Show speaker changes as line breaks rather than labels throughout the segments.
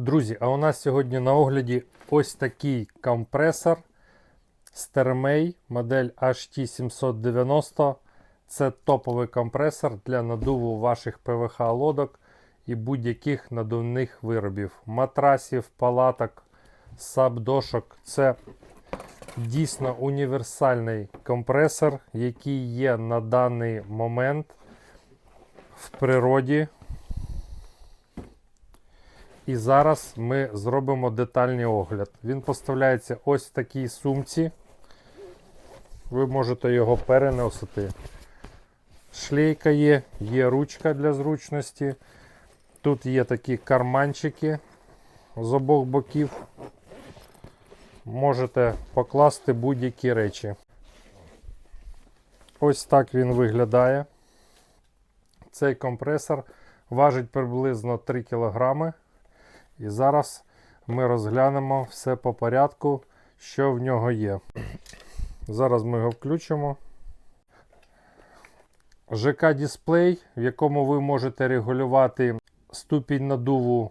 Друзі, а у нас сьогодні на огляді ось такий компресор Sтермей модель HT790. Це топовий компресор для надуву ваших ПВХ лодок і будь-яких надувних виробів. Матрасів, палаток, сабдошок. Це дійсно універсальний компресор, який є на даний момент в природі. І зараз ми зробимо детальний огляд. Він поставляється ось в такій сумці. Ви можете його переносити. Шлейка є, є ручка для зручності. Тут є такі карманчики з обох боків. Можете покласти будь-які речі. Ось так він виглядає. Цей компресор важить приблизно 3 кг. І зараз ми розглянемо все по порядку, що в нього є. Зараз ми його включимо. ЖК-дисплей, в якому ви можете регулювати ступінь надуву,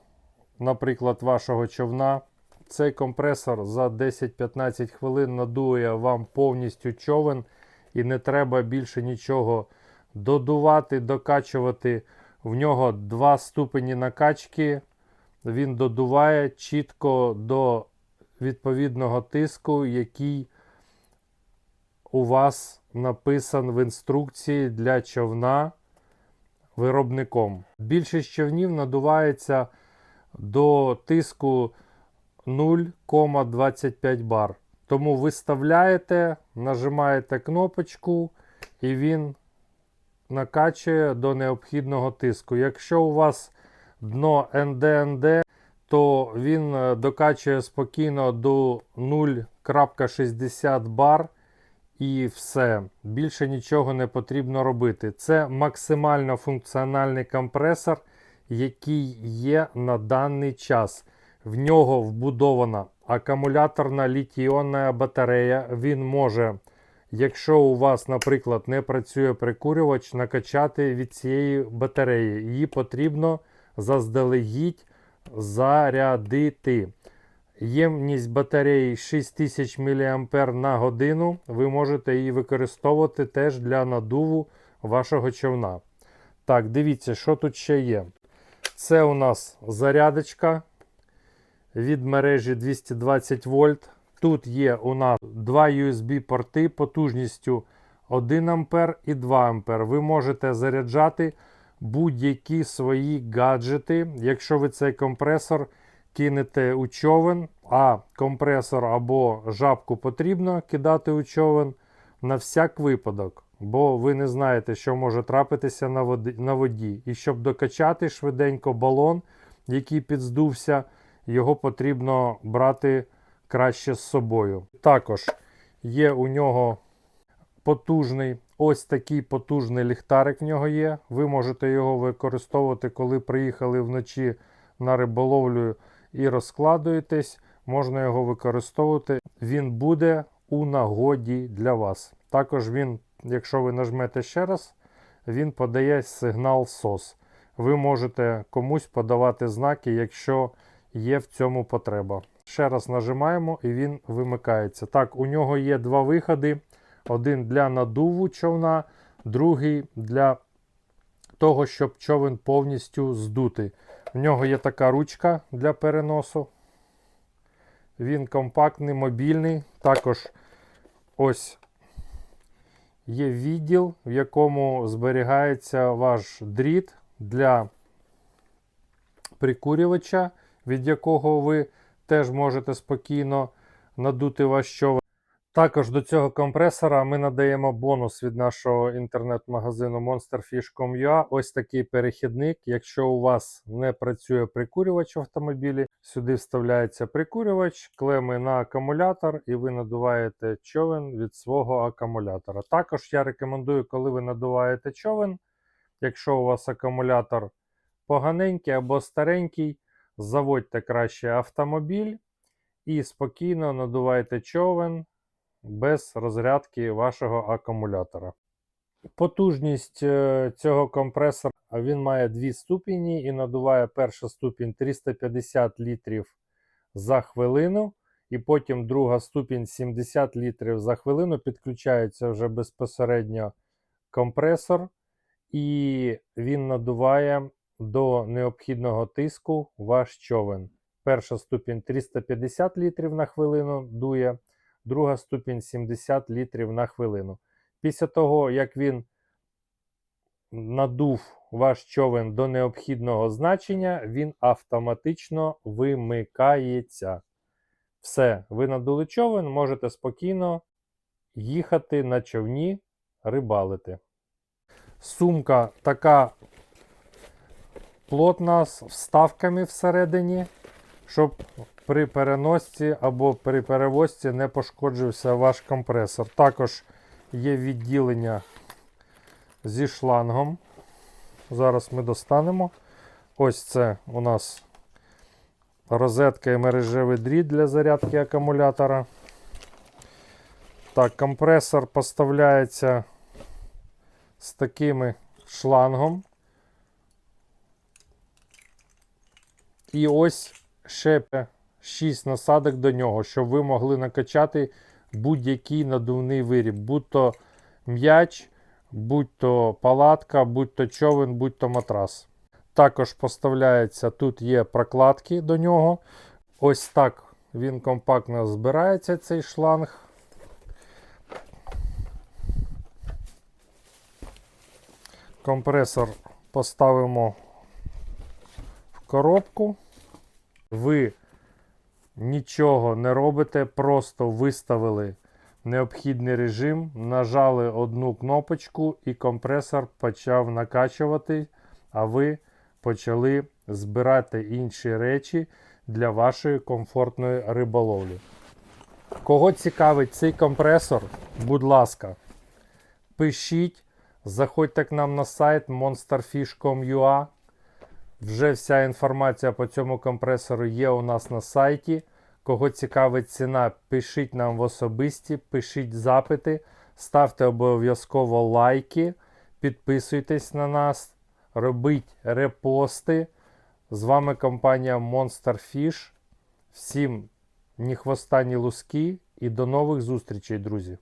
наприклад, вашого човна. Цей компресор за 10-15 хвилин надує вам повністю човен і не треба більше нічого додувати, докачувати. В нього два ступені накачки. Він додуває чітко до відповідного тиску, який у вас написан в інструкції для човна виробником. Більшість човнів надувається до тиску 0,25 бар. Тому виставляєте, нажимаєте кнопочку і він накачує до необхідного тиску. Якщо у вас дно НДНД, то він е, докачує спокійно до 0,60 бар і все. Більше нічого не потрібно робити. Це максимально функціональний компресор, який є на даний час. В нього вбудована акумуляторна літій-іонна батарея. Він може, якщо у вас, наприклад, не працює прикурювач, накачати від цієї батареї. Її потрібно заздалегідь зарядити. Ємність батареї 6000 мА на годину. Ви можете її використовувати теж для надуву вашого човна. Так, дивіться, що тут ще є. Це у нас зарядочка від мережі 220 вольт. Тут є у нас два USB-порти потужністю 1 А і 2 А. Ви можете заряджати будь-які свої гаджети. Якщо ви цей компресор кинете у човен, а компресор або жабку потрібно кидати у човен на всяк випадок. Бо ви не знаєте, що може трапитися на воді, на воді. І щоб докачати швиденько балон, який підздувся, його потрібно брати краще з собою. Також є у нього потужний ось такий потужний ліхтарик в нього є. Ви можете його використовувати, коли приїхали вночі на риболовлю і розкладуєтесь. Можна його використовувати. Він буде у нагоді для вас. Також він, якщо ви нажмете ще раз, він подає сигнал SOS. Ви можете комусь подавати знаки, якщо є в цьому потреба. Ще раз нажимаємо і він вимикається. Так, у нього є два виходи. Один для надуву човна, другий для того, щоб човен повністю здути. В нього є така ручка для переносу. Він компактний, мобільний. Також ось є відділ, в якому зберігається ваш дріт для прикурювача, від якого ви теж можете спокійно надути ваш човен. Також до цього компресора ми надаємо бонус від нашого інтернет-магазину monsterfish.com.ua. Ось такий перехідник. Якщо у вас не працює прикурювач в автомобілі, сюди вставляється прикурювач, клеми на акумулятор, і ви надуваєте човен від свого акумулятора. Також я рекомендую, коли ви надуваєте човен, якщо у вас акумулятор поганенький або старенький, заводьте краще автомобіль і спокійно надувайте човен без розрядки вашого акумулятора. Потужність е, цього компресора він має дві ступені і надуває перша ступінь 350 літрів за хвилину, і потім друга ступінь 70 літрів за хвилину. Підключається вже безпосередньо компресор, і він надуває до необхідного тиску ваш човен. Перша ступінь 350 літрів на хвилину дує, друга ступінь 70 літрів на хвилину. Після того, як він надув ваш човен до необхідного значення, він автоматично вимикається. Все, ви надули човен, можете спокійно їхати на човні, рибалити. Сумка така плотна з вставками всередині, щоб при переносці або при перевозці не пошкоджився ваш компресор. Також є відділення зі шлангом. Зараз ми достанемо. Ось це у нас розетка і мережевий дріт для зарядки акумулятора. Так, компресор поставляється з таким шлангом. І ось ще 6 насадок до нього, щоб ви могли накачати будь-який надувний виріб, будь-то м'яч, будь-то палатка, будь-то човен, будь-то матрас. Також поставляється, тут є прокладки до нього. Ось так він компактно збирається, цей шланг. Компресор поставимо в коробку. Ви нічого не робите, просто виставили необхідний режим, нажали одну кнопочку і компресор почав накачувати, а ви почали збирати інші речі для вашої комфортної риболовлі. Кого цікавить цей компресор, будь ласка, пишіть, заходьте к нам на сайт monsterfish.com.ua. Вже вся інформація по цьому компресору є у нас на сайті. Кого цікавить ціна, пишіть нам в особисті, пишіть запити, ставте обов'язково лайки, підписуйтесь на нас, робіть репости. З вами компанія Monster Fish. Всім ні хвоста, ні луски і до нових зустрічей, друзі!